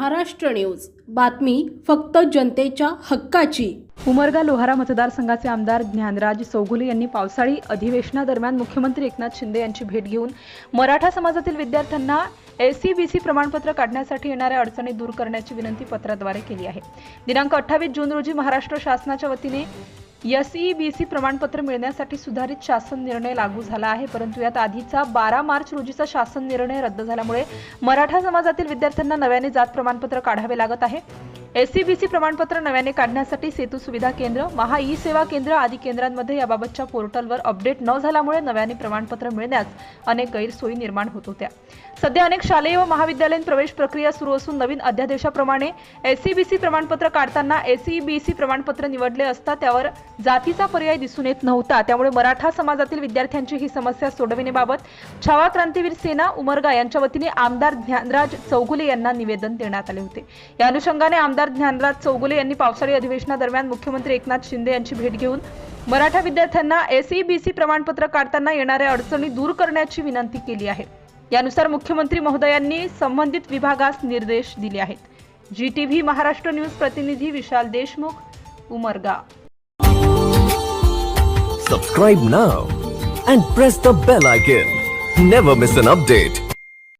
Maharashtra news. बातमी फक्त जनतेच्या हक्काची. उमरगा लोहारा मतदारसंघाचे आमदार ज्ञानराज चौगुले यांनी पावसाळी अधिवेशनादरम्यान मुख्यमंत्री एकनाथ शिंदे यांची भेट घेऊन मराठा समाजातील विद्यार्थ्यांना एससीबीसी प्रमाणपत्र काढण्यासाठी येणाऱ्या अडचणी दूर करण्याची विनंती पत्राद्वारे केली आहे. दिनांक अठ्ठावीस जून रोजी महाराष्ट्र शासनाच्या वतीने एसईबीसी प्रमाणपत्र मिळण्यासाठी सुधारित शासन निर्णय लागू झाला आहे परंतु यात आधीचा बारा मार्च रोजीचा शासन निर्णय रद्द झाल्यामुळे मराठा समाजातील विद्यार्थ्यांना नव्याने जात प्रमाणपत्र काढावे लागत आहे. एससीबीसी प्रमाणपत्र नव्याने काढण्यासाठी सेतू सुविधा केंद्र महा ई सेवा केंद्र आदी केंद्रांमध्ये याबाबतच्या पोर्टलवर अपडेट न झाल्यामुळे नव्याने प्रमाणपत्र मिळण्यास अनेक गैरसोयी निर्माण होत होत्या. सध्या अनेक शालेय व महाविद्यालयीन प्रवेश प्रक्रिया सुरू असून नवीन अध्यादेशाप्रमाणे एससीबीसी प्रमाणपत्र काढताना एसईबीसी प्रमाणपत्र निवडले असता त्यावर जातीचा पर्याय दिसून येत नव्हता. त्यामुळे मराठा समाजातील विद्यार्थ्यांची ही समस्या सोडविण्याबाबत छावा क्रांतीवीर सेना उमरगा यांच्या वतीने आमदार ज्ञानराज चौगुले यांना निवेदन देण्यात आले होते. या अनुषंगाने आमदार ज्ञानराज चौगुले यांनी पावसाळी अधिवेशनादरम्यान मुख्यमंत्री एकनाथ शिंदे यांची भेट घेऊन मराठा विद्यार्थ्यांना एसईबीसी प्रमाणपत्र काढताना येणाऱ्या अडचणी दूर करण्याची विनंती केली आहे. यानुसार मुख्यमंत्री महोदयांनी संबंधित विभागास निर्देश दिले आहेत. जी टीव्ही महाराष्ट्र न्यूज प्रतिनिधी Vishal Deshmukh Umarga. Subscribe now and press the bell icon never miss an update